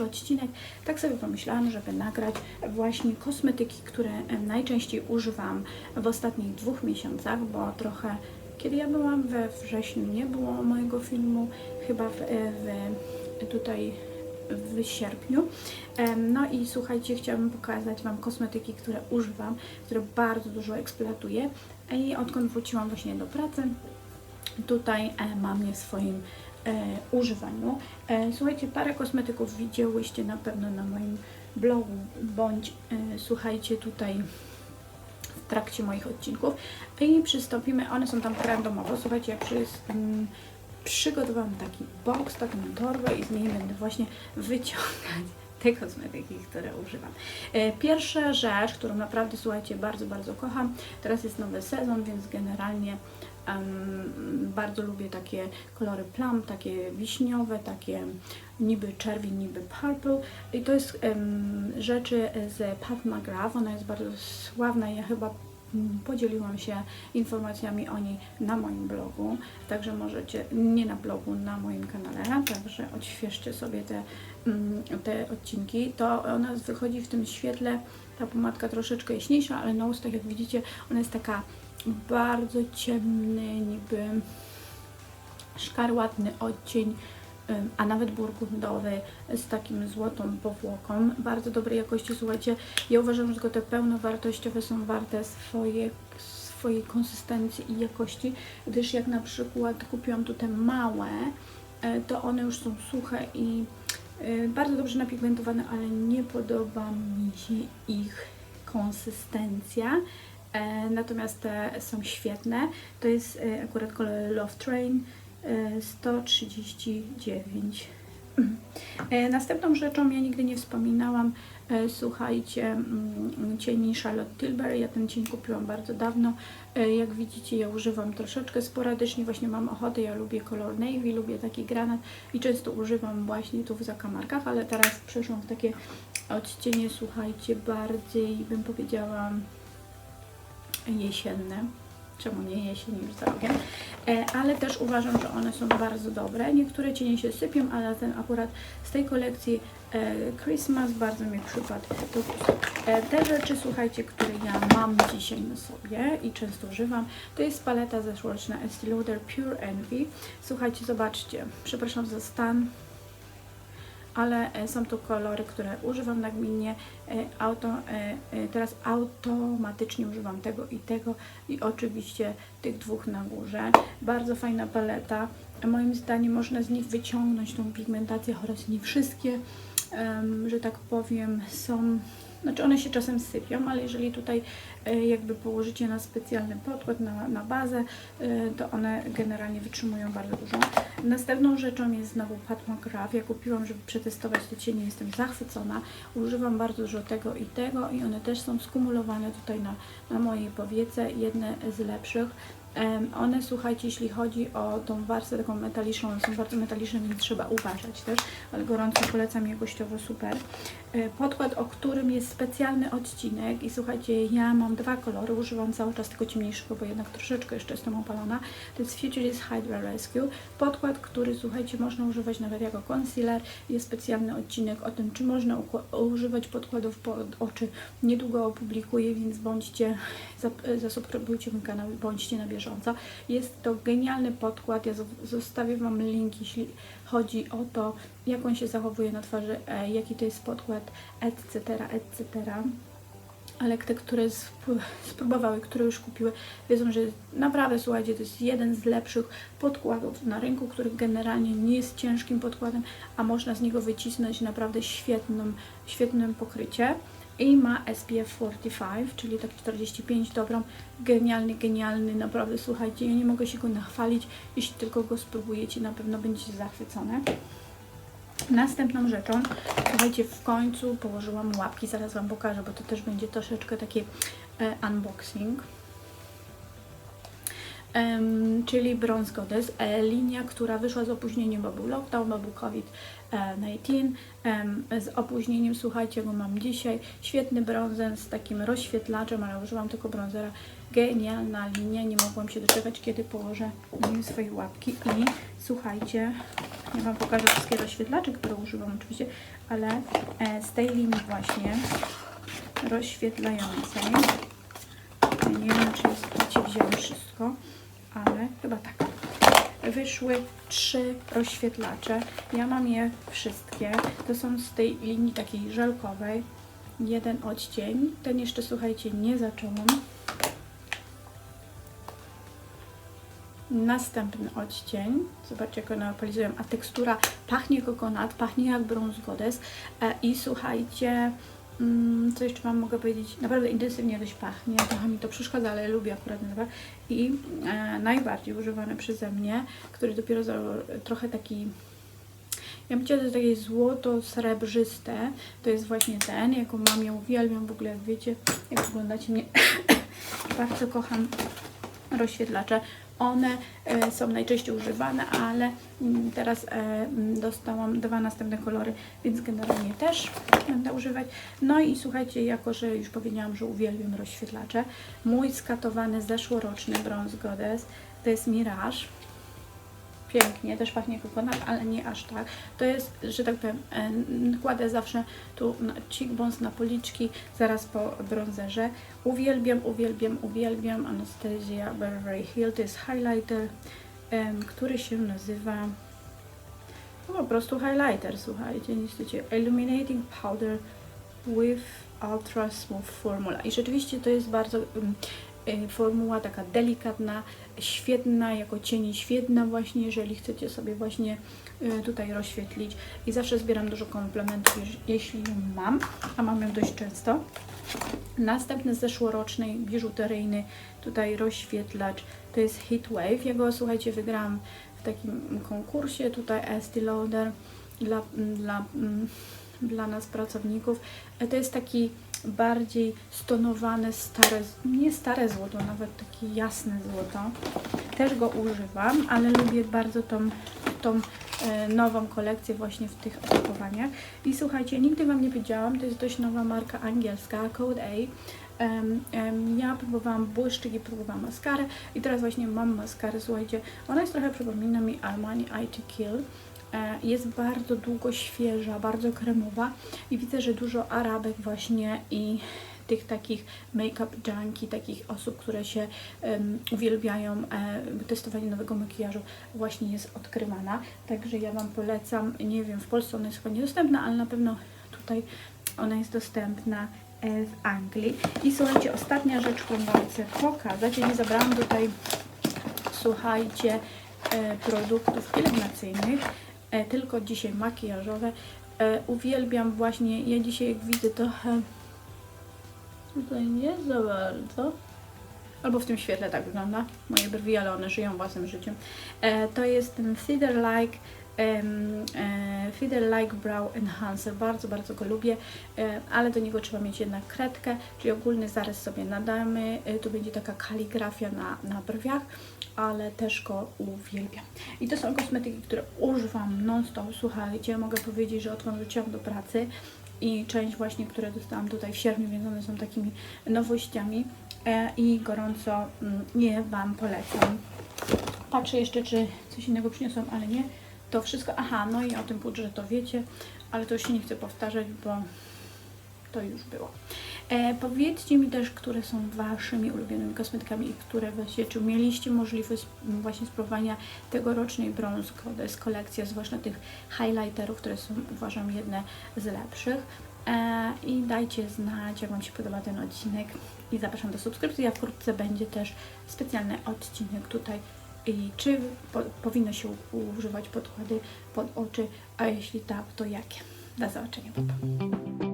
luźniejszy odcinek, tak sobie pomyślałam, żeby nagrać właśnie kosmetyki, które najczęściej używam w ostatnich dwóch miesiącach, bo trochę kiedy ja byłam we wrześniu nie było mojego filmu, chyba w, e, w tutaj w sierpniu. No i słuchajcie, chciałabym pokazać Wam kosmetyki, które używam, które bardzo dużo eksploatuję i odkąd wróciłam właśnie do pracy, tutaj e, mam je w swoim używaniu. E, słuchajcie, parę kosmetyków widziałyście na pewno na moim blogu, bądź e, słuchajcie tutaj w trakcie moich odcinków i przystąpimy, one są tam randomowo, słuchajcie, ja przy, mm, przygotowałam taki box, taką torbę i z niej będę właśnie wyciągać te kosmetyki, które używam. E, Pierwsza rzecz, którą naprawdę, słuchajcie, bardzo, bardzo kocham, teraz jest nowy sezon, więc generalnie bardzo lubię takie kolory plum, takie wiśniowe, takie niby czerwień, niby purple. I to jest rzeczy z Pat McGrath, ona jest bardzo sławna, ja chyba mm, podzieliłam się informacjami o niej na moim blogu, także możecie, nie na blogu, na moim kanale, także odświeżcie sobie te, mm, te odcinki. To ona wychodzi w tym świetle, ta pomadka troszeczkę jaśniejsza, ale na ustach, jak widzicie, ona jest taka bardzo ciemny, niby szkarłatny odcień, a nawet burgundowy z takim złotą powłoką. Bardzo dobrej jakości, słuchajcie, ja uważam, że te pełnowartościowe są warte swoje, swojej konsystencji i jakości, gdyż jak na przykład kupiłam tu te małe, e, to one już są suche i e, bardzo dobrze napigmentowane, ale nie podoba mi się ich konsystencja. E, natomiast te są świetne. To jest e, akurat kolor Love Train e, 139. E, Następną rzeczą, ja nigdy nie wspominałam, słuchajcie, mm, cieni Charlotte Tilbury. Ja ten cień kupiłam bardzo dawno. Jak widzicie, ja używam troszeczkę sporadycznie, właśnie mam ochotę, ja lubię kolor navy, lubię taki granat i często używam właśnie tu w zakamarkach, ale teraz przeszłam w takie odcienie, słuchajcie, bardziej bym powiedziała jesienne. Czemu nie jesień już za rogiem? E, ale też uważam, że one są bardzo dobre. Niektóre cienie się sypią, ale ten akurat z tej kolekcji e, Christmas bardzo mi przypadł. E, te rzeczy, słuchajcie, które ja mam dzisiaj na sobie i często używam, to jest paleta zeszłoroczna Estee Lauder Pure Envy. Słuchajcie, zobaczcie, przepraszam za stan, ale e, są to kolory, które używam nagminnie. E, Auto, e, teraz automatycznie używam tego i tego i oczywiście tych dwóch na górze. Bardzo fajna paleta. Moim zdaniem można z nich wyciągnąć tą pigmentację, chociaż nie wszystkie, że tak powiem, są znaczy one się czasem sypią, ale jeżeli tutaj e, jakby położycie na specjalny podkład, na, na bazę, e, to one generalnie wytrzymują bardzo dużo. Następną rzeczą jest znowu Pat McGrath. Ja kupiłam, żeby przetestować te cienie, jestem zachwycona. Używam bardzo dużo tego i tego i one też są skumulowane tutaj na, na mojej powiece, jedne z lepszych. One, słuchajcie, jeśli chodzi o tą warstwę taką metaliczną, one są bardzo metaliczne, więc trzeba uważać też, ale gorąco polecam jakościowo super. E, Podkład, o którym jest specjalny odcinek i słuchajcie, ja mam dwa kolory, używam cały czas tego ciemniejszego, bo jednak troszeczkę jeszcze jestem opalona. To jest Futurist Hydra Rescue. Podkład, który, słuchajcie, można używać nawet jako concealer. Jest specjalny odcinek o tym, czy można używać podkładów pod oczy. Niedługo opublikuję, więc bądźcie, zap- zasubskrybujcie mój kanał bądźcie na bieżąco. Jest to genialny podkład, ja zo- zostawię Wam link, jeśli chodzi o to, jak on się zachowuje na twarzy, e, jaki to jest podkład, etc., etc. Ale te, które sp- spróbowały, które już kupiły, wiedzą, że naprawdę, słuchajcie, to jest jeden z lepszych podkładów na rynku, który generalnie nie jest ciężkim podkładem, a można z niego wycisnąć naprawdę świetną, świetnym pokrycie. I ma SPF 45, czyli tak 45, dobrą, genialny, genialny, naprawdę, słuchajcie, ja nie mogę się go nachwalić, jeśli tylko go spróbujecie, na pewno będziecie zachwycone. Następną rzeczą, słuchajcie, w końcu położyłam łapki, zaraz Wam pokażę, bo to też będzie troszeczkę taki e, unboxing. Czyli Bronze Goddess, e, linia, która wyszła z opóźnieniem, bo był lockdown, bo był COVID-19. Em, z opóźnieniem, słuchajcie, go mam dzisiaj. Świetny bronzer z takim rozświetlaczem, ale używam tylko bronzera. Genialna linia, nie mogłam się doczekać, kiedy położę nim swoje łapki. I słuchajcie, Ja Wam pokażę wszystkie rozświetlacze, które używam oczywiście, ale e, z tej linii właśnie rozświetlającej. Nie wiem, czy jest, wzięłam wszystko, ale chyba tak. Wyszły trzy rozświetlacze. Ja mam je wszystkie. To są z tej linii takiej żelkowej. Jeden odcień. Ten jeszcze, słuchajcie, nie zacząłam. Następny odcień. Zobaczcie, jak one opalizują. A tekstura pachnie kokonat, pachnie jak brąz goddess. E, I słuchajcie, co jeszcze Wam mogę powiedzieć? Naprawdę intensywnie dość pachnie. Trochę mi to przeszkadza, ale lubię akurat ten. I e, najbardziej używany przeze mnie, który dopiero za, trochę taki ja bym chciała, takie złoto-srebrzyste. To jest właśnie ten, jaką mam, ja uwielbiam w ogóle, wiecie, jak oglądacie mnie, bardzo kocham rozświetlacze. One e, są najczęściej używane, ale mm, teraz e, mm, dostałam dwa następne kolory, więc generalnie też będę używać. No i słuchajcie, jako że już powiedziałam, że uwielbiam rozświetlacze, mój skatowany zeszłoroczny Bronze Goddess to jest Mirage pięknie, też pachnie kokonat, ale nie aż tak. To jest, że tak powiem, e, kładę zawsze tu cheekbones, na policzki, zaraz po bronzerze. Uwielbiam, uwielbiam, uwielbiam Anastasia Beverly Hill. To jest highlighter, który się nazywa no po prostu highlighter, słuchajcie, niestety Illuminating Powder with Ultra Smooth Formula. I rzeczywiście to jest bardzo formuła taka delikatna, świetna, jako cień świetna właśnie, jeżeli chcecie sobie właśnie y, tutaj rozświetlić. I zawsze zbieram dużo komplementów, jeśli ją mam, a mam ją dość często. Następny zeszłoroczny biżuteryjny tutaj rozświetlacz to jest Heat Wave. Ja go słuchajcie wygrałam w takim konkursie tutaj Estee Lauder dla, dla, mm, dla nas pracowników. E, To jest taki bardziej stonowane, stare, nie stare złoto, nawet takie jasne złoto. Też go używam, ale lubię bardzo tą, tą e, nową kolekcję właśnie w tych opakowaniach. I słuchajcie, nigdy Wam nie powiedziałam, to jest dość nowa marka angielska, Code A. Em, em, ja próbowałam błyszczyk i próbowałam maskarę i teraz właśnie mam maskarę, słuchajcie, ona jest trochę przypomina mi Armani I to Kill. E, Jest bardzo długo świeża, bardzo kremowa i widzę, że dużo Arabek właśnie i tych takich make-up junkie, takich osób, które się em, uwielbiają e, testowanie nowego makijażu, właśnie jest odkrywana. Także ja Wam polecam. Nie wiem, w Polsce ona jest chyba niedostępna, ale na pewno tutaj ona jest dostępna e, w Anglii. I słuchajcie, ostatnia rzecz, którą Wam chcę pokazać. Ja nie zabrałam tutaj, słuchajcie, produktów pielęgnacyjnych, tylko dzisiaj makijażowe. E, uwielbiam właśnie, ja dzisiaj jak widzę trochę tutaj nie za bardzo, albo w tym świetle tak wygląda, moje brwi, ale one żyją własnym życiem. E, to jest ten Feather Like e, Feather Like Brow Enhancer, bardzo, bardzo go lubię, e, ale do niego trzeba mieć jednak kredkę, czyli ogólny zarys sobie nadamy, e, tu będzie taka kaligrafia na, na brwiach, ale też go uwielbiam. I to są kosmetyki, które używam non-stop, słuchajcie, mogę powiedzieć, że odkąd wróciłam do pracy i część właśnie, które dostałam tutaj w sierpniu, więc one są takimi nowościami i gorąco mm, je Wam polecam. Patrzę jeszcze, czy coś innego przyniosłam, ale nie. To wszystko, aha, no i o tym pudrze to wiecie, ale to się nie chcę powtarzać, bo to już było. E, powiedzcie mi też, które są Waszymi ulubionymi kosmetykami i które właśnie, czy mieliście możliwość właśnie spróbowania tegorocznej Bronze Goddess kolekcja, zwłaszcza tych highlighterów, które są uważam jedne z lepszych. E, I dajcie znać, jak Wam się podoba ten odcinek i zapraszam do subskrypcji, a wkrótce będzie też specjalny odcinek tutaj i czy po, powinno się używać podkłady pod oczy, a jeśli tak, to jakie. Do zobaczenia, pa, pa.